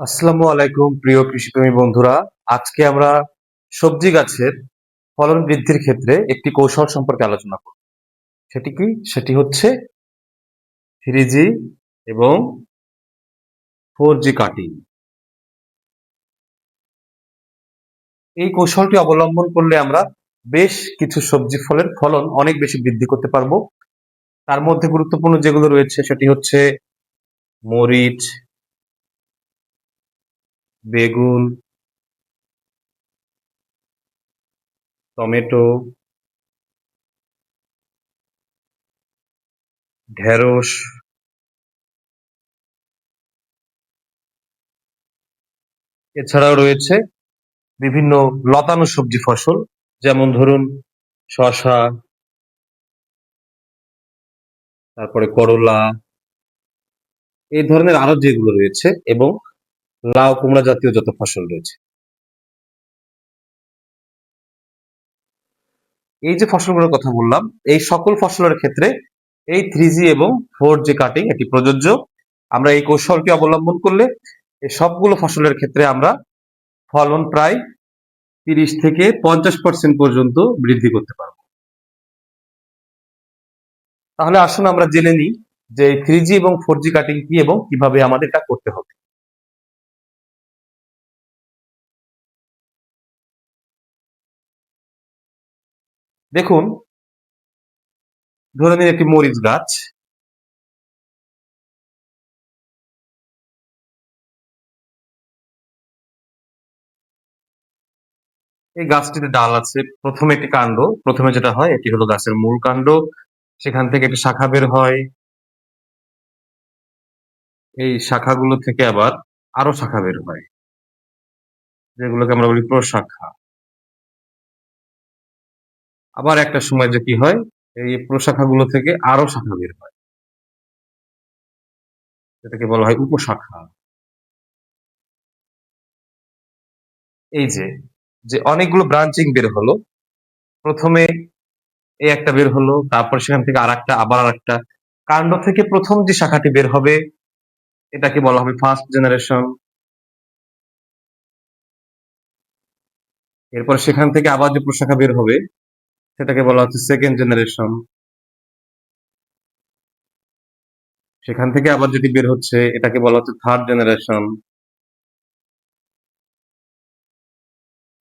আসসালামু আলাইকুম, প্রিয় কৃষিপ্রেমী বন্ধুরা। আজকে আমরা সবজি গাছের ফলন বৃদ্ধির ক্ষেত্রে একটি কৌশল সম্পর্কে আলোচনা করব। সেটি কি? সেটি হচ্ছে থ্রি জি এবং ফোর জি কাটিং। এই কৌশলটি অবলম্বন করলে আমরা বেশ কিছু সবজি ফলের ফলন অনেক বেশি বৃদ্ধি করতে পারব। তার মধ্যে গুরুত্বপূর্ণ যেগুলো রয়েছে সেটি হচ্ছে মরিচ বেগুন, টমেটো, ঢেঁড়স, এছাড়াও রয়েছে বিভিন্ন লতানো সবজি ফসল, যেমন ধরুন শসা, তারপরে করলা, এই ধরনের আরও যেগুলো রয়েছে এবং লাউ, কুমড়া জাতীয় যত ফসল রয়েছে। এই যে ফসলগুলোর কথা বললাম, এই সকল ফসলের ক্ষেত্রে এই থ্রি এবং ফোর জি কাটিং এটি প্রযোজ্য। আমরা এই কৌশলটি অবলম্বন করলে এই সবগুলো ফসলের ক্ষেত্রে আমরা ফলন প্রায় তিরিশ থেকে পঞ্চাশ পার্সেন্ট পর্যন্ত বৃদ্ধি করতে পারব। তাহলে আসুন আমরা জেনে নিই যে থ্রি জি এবং ফোর জি কাটিং কি এবং কীভাবে আমাদের এটা করতে হবে। দেখুন, ধরে নিন একটি মরিচ গাছ। এই গাছটিতে ডাল আছে। প্রথমে একটি কাণ্ড, প্রথমে যেটা হয়, এটি হলো গাছের মূল কাণ্ড। সেখান থেকে একটি শাখা বের হয়। এই শাখাগুলো থেকে আবার আরও শাখা বের হয়, যেগুলোকে আমরা বলি প্রশাখা। আবার একটা সময় যে কি হয়, এই প্রশাখাগুলো থেকে আরও শাখা বের হয়। যেটাকে বলা হয় উপশাখা। এই যে যে অনেকগুলো ব্রাঞ্চিং বের হলো। প্রথমে এই একটা বের হলো, তারপর সেখান থেকে আর একটা আবার আর একটা কাণ্ড থেকে প্রথম যে শাখাটি বের হবে, এটাকে বলা হবে ফার্স্ট জেনারেশন এরপর সেখান থেকে আবার যে প্রশাখা বের হবে সেটাকে বলা হচ্ছে সেকেন্ড জেনারেশন সেখান থেকে আবার যেটি বের হচ্ছে, এটাকে বলা হচ্ছে থার্ড জেনারেশন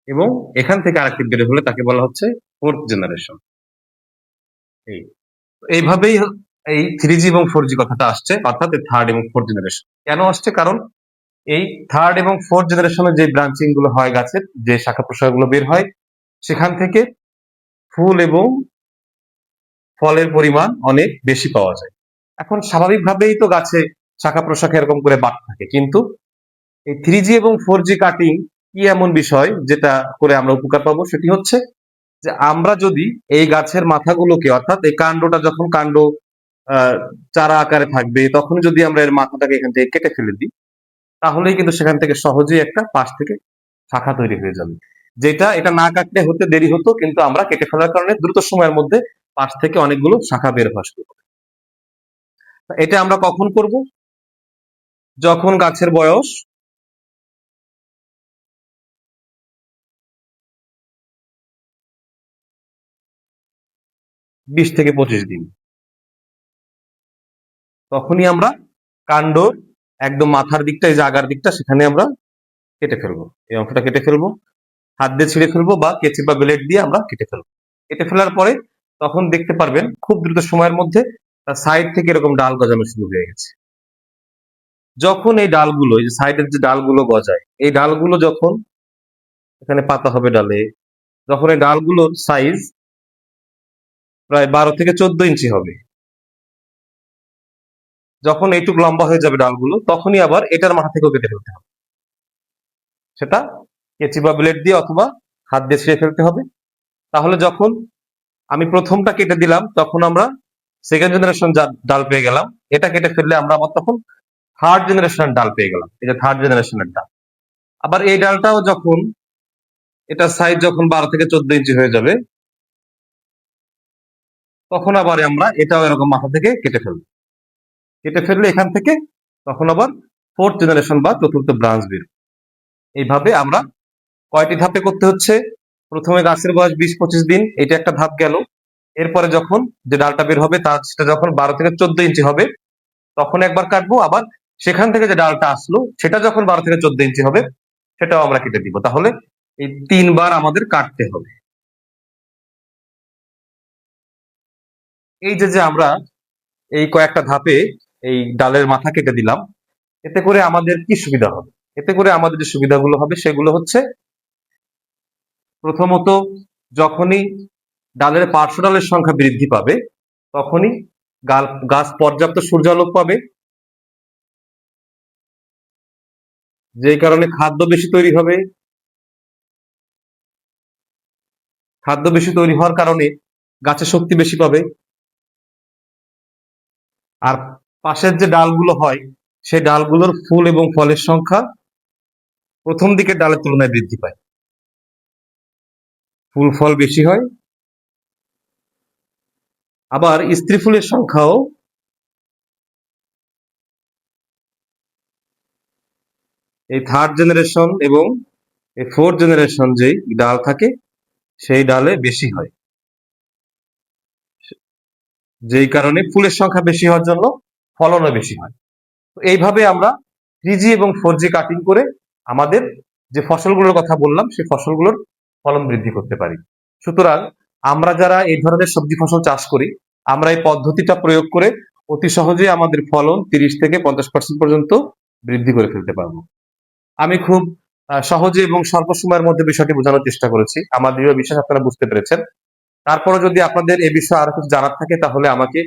এবং এখান থেকে আরেকটি বের হলে তাকে বলা হচ্ছে ফোর্থ জেনারেশন এই। এইভাবেই এই থ্রি জি এবং ফোর জি কথাটা আসছে, অর্থাৎ থার্ড এবং ফোর্থ জেনারেশন কেন আসছে? কারণ এই থার্ড এবং ফোর্থ জেনারেশনের যে ব্রাঞ্চিংগুলো হয় গাছের, যে শাখা প্রশাখাগুলো বের হয়, সেখান থেকে ফুল এবং ফলের পরিমাণ অনেক বেশি পাওয়া যায়। এখন স্বাভাবিকভাবেই তো গাছে শাখা প্রশাখা এরকম করে বাড়তে থাকে, কিন্তু এই থ্রি জি এবং ফোর জি কাটিং কি এমন বিষয় যেটা করে আমরা উপকার পাবো? সেটি হচ্ছে যে আমরা যদি এই গাছের মাথাগুলোকে, অর্থাৎ এই কাণ্ডটা যখন কাণ্ড চারা আকারে থাকবে তখন যদি আমরা এর মাথাটাকে এখান থেকে কেটে ফেলে দিই, তাহলেই কিন্তু সেখান থেকে সহজেই একটা পাশ থেকে শাখা তৈরি হয়ে যাবে। যেটা এটা না কাটলে হতে দেরি হতো, কিন্তু আমরা কেটে ফেলার কারণে দ্রুত সময়ের মধ্যে পাশ থেকে অনেকগুলো শাখা বের হওয়া শুরু করে। এটা আমরা কখন করব? যখন গাছের বয়স বিশ থেকে পঁচিশ দিন। তখনই আমরা কাণ্ড একদম মাথার দিকটা, এই যে আগার দিকটা, সেখানে আমরা কেটে ফেলব। এই অংশটা কেটে ফেলব। হাত দিয়ে ছিঁড়ে ফেলব বা কেচি বা ব্লেড দিয়ে আমরা কেটে ফেলব। কেটে ফেলার পরে তখন দেখতে পারবেন খুব দ্রুত সময়ের মধ্যে সাইড থেকে এরকম ডাল গজানো শুরু হয়ে গেছে। যখন এই ডালগুলো, এই যে সাইডের যে ডালগুলো গজায়, এই ডালগুলো যখন এখানে পাতা হবে ডালে, যখন এই ডালগুলোর সাইজ প্রায় বারো থেকে চোদ্দ ইঞ্চি হবে, যখন এইটুকু লম্বা হয়ে যাবে ডালগুলো, তখনই আবার এটার মাথা থেকেও কেটে ফেলতে হবে। সেটা কেচি বা ব্লেড দিয়ে অথবা হাত দিয়ে ছিঁড়ে ফেলতে হবে। তাহলে যখন আমি প্রথমটা কেটে দিলাম, তখন আমরা সেকেন্ড জেনারেশন ডাল পেয়ে গেলাম, এটা কেটে ফেললে আমরা আবার তখন থার্ড জেনারেশনের ডাল পেয়ে গেলাম। এটা থার্ড জেনারেশনের ডাল। আবার এই ডালটাও যখন, এটা সাইজ যখন বারো থেকে চোদ্দ ইঞ্চি হয়ে যাবে, তখন আবার আমরা এটাও এরকম মাথা থেকে কেটে ফেলব। কেটে ফেললে এখান থেকে তখন আবার ফোর্থ জেনারেশন বা চতুর্থ ব্রাঞ্চ বের এইভাবে আমরা কয়টি ধাপে করতে হচ্ছে? প্রথমে গাছের বয়স বিশ পঁচিশ দিন, এটা একটা ধাপ গেল। এরপরে যখন যে ডালটা বের হবে, তার সেটা যখন বারো থেকে চোদ্দ ইঞ্চি হবে, তখন একবার কাটবো। আবার সেখান থেকে যে ডালটা আসলো, সেটা যখন বারো থেকে চোদ্দ ইঞ্চি হবে, সেটাও আমরা কেটে দিব। তাহলে এই তিনবার আমাদের কাটতে হবে। এই যে যে আমরা এই কয়েকটা ধাপে এই ডালের মাথা কেটে দিলাম, এতে করে আমাদের কি সুবিধা হবে? এতে করে আমাদের যে সুবিধাগুলো হবে, সেগুলো হচ্ছে প্রথমত, যখনই ডালের পার্শ্ব ডালের সংখ্যা বৃদ্ধি পাবে, তখনই গাছ পর্যাপ্ত সূর্যালোক পাবে। যেই কারণে খাদ্য বেশি তৈরি হবে। খাদ্য বেশি তৈরি হওয়ার কারণে গাছে শক্তি বেশি পাবে। আর পাশের যে ডালগুলো হয়, সেই ডালগুলোর ফুল এবং ফলের সংখ্যা প্রথম দিকের ডালের তুলনায় বৃদ্ধি পায়। ফুল ফল বেশি হয়। আবার স্ত্রী ফুলের সংখ্যাও এই থার্ড জেনারেশন এবং এই ফোর্থ জেনারেশন যেই ডাল থাকে, সেই ডালে বেশি হয়। যেই কারণে ফুলের সংখ্যা বেশি হওয়ার জন্য ফলনও বেশি হয়। তো এইভাবে আমরা থ্রি এবং ফোর কাটিং করে আমাদের যে ফসলগুলোর কথা বললাম, সেই ফসলগুলোর ফলন বৃদ্ধি করতে পারি। সুতরাং আমরা যারা এই ধরনের সবজি ফসল চাষ করি, আমরা এই পদ্ধতিটা প্রয়োগ করে অতি সহজে আমাদের ফলন তিরিশ থেকে পঞ্চাশ পার্সেন্ট পর্যন্ত বৃদ্ধি করে ফেলতে পারব। আমি খুব সহজে এবং স্বল্প সময়ের মধ্যে বিষয়টি বোঝানোর চেষ্টা করেছি। আমার দৃঢ় বিশ্বাস আপনারা বুঝতে পেরেছেন। তারপরে যদি আপনাদের এ বিষয়ে আরও কিছু জানার থাকে, তাহলে আমাকে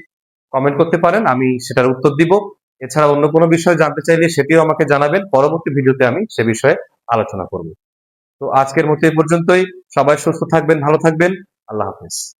কমেন্ট করতে পারেন। আমি সেটার উত্তর দিব। এছাড়া অন্য কোনো বিষয় জানতে চাইলে সেটিও আমাকে জানাবেন। পরবর্তী ভিডিওতে আমি সে বিষয়ে আলোচনা করব। তো আজকের মতো এই পর্যন্তই। সবাই সুস্থ থাকবেন ভালো থাকবেন। আল্লাহ হাফেজ।